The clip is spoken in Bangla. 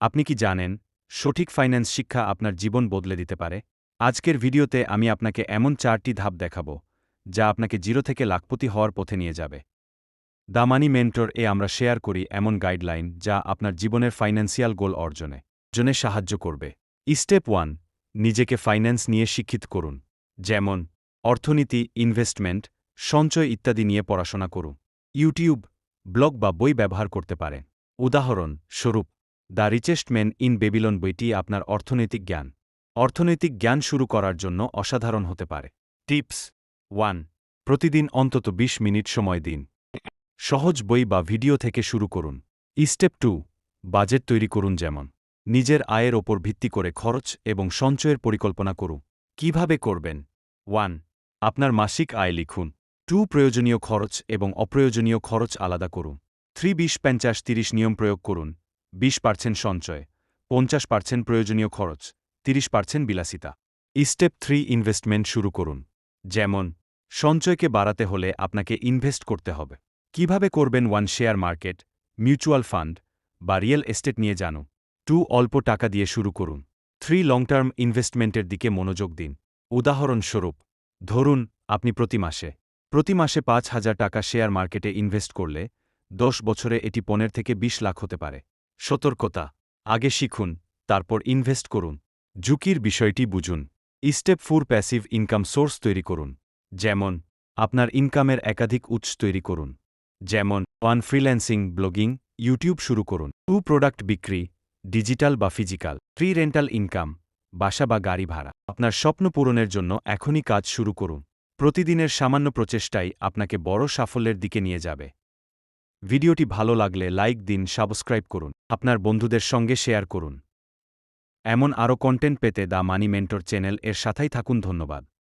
আপনি কি জানেন, সঠিক ফাইন্যান্স শিক্ষা আপনার জীবন বদলে দিতে পারে? আজকের ভিডিওতে আমি আপনাকে এমন চারটি ধাপ দেখাব, যা আপনাকে জিরো থেকে লাখপতি হওয়ার পথে নিয়ে যাবে। দামানি মেন্টর এ আমরা শেয়ার করি এমন গাইডলাইন যা আপনার জীবনের ফাইন্যান্সিয়াল গোল অর্জনে, জনে সাহায্য করবে। স্টেপ ওয়ান, নিজেকে ফাইন্যান্স নিয়ে শিক্ষিত করুন। যেমন, অর্থনীতি, ইনভেস্টমেন্ট, সঞ্চয় ইত্যাদি নিয়ে পড়াশোনা করুন। ইউটিউব, ব্লগ বা বই ব্যবহার করতে পারেন। উদাহরণ স্বরূপ the richest man in Babylon বইটি আপনার অর্থনৈতিক জ্ঞান। অর্থনৈতিক জ্ঞান শুরু করার জন্য অসাধারণ হতে পারে। টিপস ওয়ান, প্রতিদিন অন্তত ২০ মিনিট সময় দিন। সহজ বই বা ভিডিও থেকে শুরু করুন। স্টেপ টু, বাজেট তৈরি করুন যেমন। নিজের আয়ের ওপর ভিত্তি করে খরচ এবং সঞ্চয়ের পরিকল্পনা করুন। কীভাবে করবেন? ওয়ান, আপনার মাসিক আয় লিখুন। টু, প্রয়োজনীয় খরচ এবং অপ্রয়োজনীয় খরচ আলাদা করুন। থ্রি, বিশ, পঞ্চাশ, তিরিশ নিয়ম প্রয়োগ করুন। বিশ পার্সেন্ট সঞ্চয়, পঞ্চাশ পার্সেন্ট প্রয়োজনীয় খরচ, তিরিশ পার্সেন্ট বিলাসিতা। স্টেপ থ্রি ইনভেস্টমেন্ট শুরু করুন। যেমন, সঞ্চয়কে বাড়াতে হলে আপনাকে ইনভেস্ট করতে হবে। কীভাবে করবেন one share market, mutual fund বা রিয়েল এস্টেট নিয়ে জানুন। টু, অল্প টাকা দিয়ে শুরু করুন। থ্রি লং টার্ম ইনভেস্টমেন্টের দিকে মনোযোগ দিন। উদাহরণস্বরূপ, ধরুন, আপনি প্রতি মাসে প্রতি মাসে পাঁচ হাজার টাকা শেয়ার মার্কেটে ইনভেস্ট করলে দশ বছরে এটি পনেরো থেকে ২০ লাখ হতে পারে। সতর্কতা, আগে শিখুন, তারপর ইনভেস্ট করুন। ঝুঁকির বিষয়টি বুঝুন। Step four passive income source তৈরি করুন। যেমন, আপনার ইনকামের একাধিক উৎস তৈরি করুন। যেমন, ওয়ান ফ্রিল্যান্সিং ব্লগিং, ইউটিউব শুরু করুন। টু প্রোডাক্ট বিক্রি, ডিজিটাল বা ফিজিক্যাল। ফ্রি রেন্টাল ইনকাম, বাসা বা গাড়ি ভাড়া। আপনার স্বপ্ন পূরণের জন্য এখনই কাজ শুরু করুন। প্রতিদিনের সামান্য প্রচেষ্টাই আপনাকে বড় সাফল্যের দিকে নিয়ে যাবে। ভিডিওটি ভালো লাগলে লাইক দিন, সাবস্ক্রাইব করুন, আপনার বন্ধুদের সঙ্গে শেয়ার করুন। এমন আরও কন্টেন্ট পেতে দ্য মানি মেন্টর চ্যানেল এর সাথেই থাকুন, ধন্যবাদ।